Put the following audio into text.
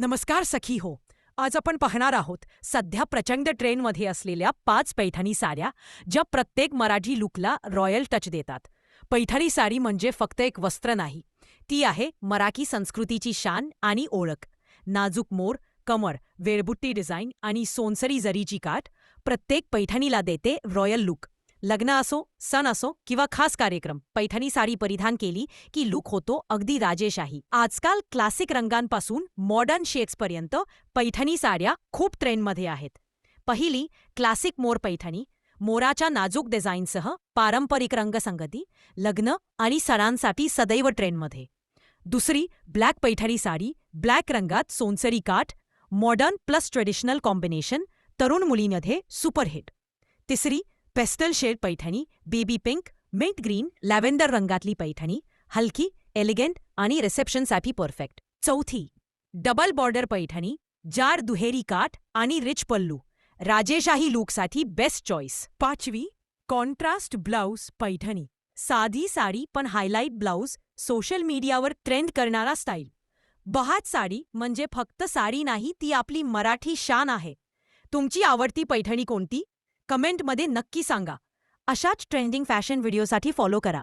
नमस्कार सखी हो. आज आपण पाहणार आहोत सध्या प्रचंड ट्रेनमध्ये असलेल्या पाच पैठणी साड्या ज्या प्रत्येक मराठी लुकला रॉयल टच देतात. पैठणी साडी म्हणजे फक्त एक वस्त्र नाही ती आहे मराठी संस्कृतीची शान आणि ओळख. नाजूक मोर कमर वेळबुट्टी डिझाईन आणि सोनसरी जरीची काठ प्रत्येक पैठणीला देते रॉयल लुक लग्न असो सण असो किंवा खास कार्यक्रम पैठणी साडी परिधान केली की लुक होतो अगदी राजेशाही. आजकाल क्लासिक रंगांपासून मॉडर्न शेड्सपर्यंत पैठणी साड्या खूप ट्रेंडमध्ये आहेत. पहिली क्लासिक मोर पैठणी मोराच्या नाजूक डिझाईनसह पारंपरिक रंगसंगती लग्न आणि सणांसाठी सदैव ट्रेंडमध्ये दुसरी ब्लॅक पैठणी साडी ब्लॅक रंगात सोनसरी काठ मॉडर्न प्लस ट्रेडिशनल कॉम्बिनेशन तरुण मुलींमध्ये सुपरहिट तिसरी pastel shade Paithani baby pink mint green lavender रंगातली Paithani हलकी एलिगंट आणि रिसेप्शनसाठी परफेक्ट. चौथी डबल बॉर्डर पैठणी जार दुहेरी काठ आणि रिच पल्लू. राजेशाही लूकसाठी बेस्ट चॉईस. पाचवी कॉन्ट्रास्ट ब्लाऊज पैठणी. साधी साडी पण हायलाईट ब्लाऊज सोशल मीडियावर ट्रेंड करणारा स्टाईल. बहात साडी म्हणजे फक्त साडी नाही ती आपली मराठी शान आहे. तुमची आवडती पैठणी कोणती? कमेंटमध्ये नक्की सांगा. अशाच ट्रेंडिंग फॅशन व्हिडिओसाठी फॉलो करा.